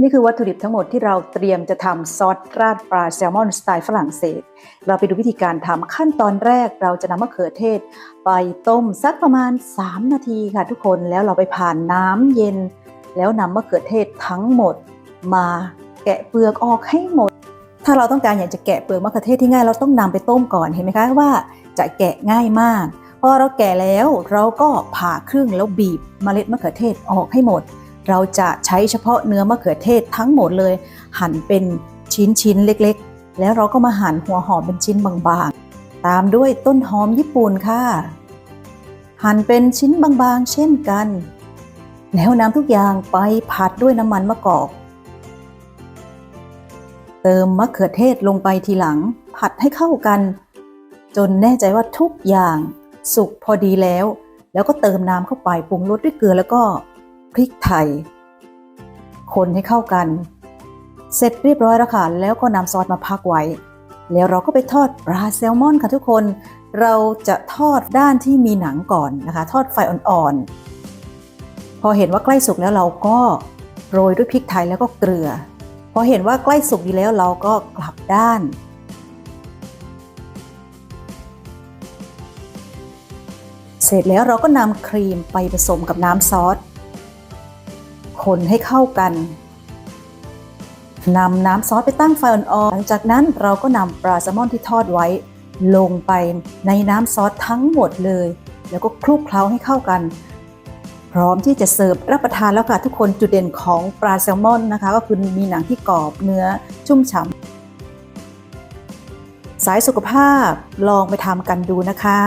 นี่คือวัตถุดิบทั้งหมดที่เราเตรียมจะทำซอสราดปลาแซลมอนสไตล์ฝรั่งเศส เราไปดูวิธีการทำขั้นตอนแรกเราจะนำมะเขือเทศ ไปต้มสักประมาณ 3 นาทีค่ะทุกคนแล้วเราไปผ่านน้ำเย็น แล้วนำมะเขือเทศทั้งหมด มาแกะเปลือกออกให้หมด ถ้าเราต้องการอยากจะแกะเปลือกมะเขือเทศที่ง่ายเราต้องนำไปต้มก่อนเห็นไหมคะว่าจะแกะง่ายมากพอเราแกะแล้วเราก็ผ่าครึ่งแล้วบีบเมล็ดมะเขือเทศออกให้หมด เราจะใช้เฉพาะเนื้อมะเขือเทศทั้งหมดเลย หั่นเป็นชิ้นๆเล็กๆ แล้วเราก็มาหั่นหัวหอมเป็นชิ้นบางๆ ตามด้วยต้นหอมญี่ปุ่นค่ะ หั่นเป็นชิ้นบางๆ เช่นกัน แล้วนำทุกอย่างไปผัดด้วยน้ำมันมะกอก เติมมะเขือเทศลงไปทีหลัง ผัดให้เข้ากัน จนแน่ใจว่าทุกอย่างสุกพอดีแล้ว แล้วก็เติมน้ำเข้าไปปรุงรสด้วยเกลือแล้วก็ พริกไทย คนให้เข้ากัน เสร็จเรียบร้อยแล้วค่ะ แล้วก็นำซอสมาพักไว้ แล้วเราก็ไปทอดปลาแซลมอนค่ะทุกคน เราจะทอดด้านที่มีหนังก่อนนะคะ ทอดไฟอ่อนๆ พอเห็นว่าใกล้สุกแล้วเราก็โรยด้วยพริกไทยแล้วก็เกลือ พอเห็นว่าใกล้สุกดีแล้วเราก็กลับด้านเสร็จแล้วเราก็นำครีมไปผสมกับน้ำซอส คนให้เข้ากันนำน้ำซอสไปตั้งไฟอ่อนๆหลังจากนั้นเราก็นำปลาแซลมอนที่ทอดไว้ ลงไปในน้ำซอสทั้งหมดเลย แล้วก็คลุกเคล้าให้เข้ากัน พร้อมที่จะเสิร์ฟรับประทานแล้วค่ะทุกคนจุดเด่นของปลาแซลมอนนะคะ ก็คือมีหนังที่กรอบเนื้อชุ่มฉ่ำสายสุขภาพลองไปทำกันดูนะคะ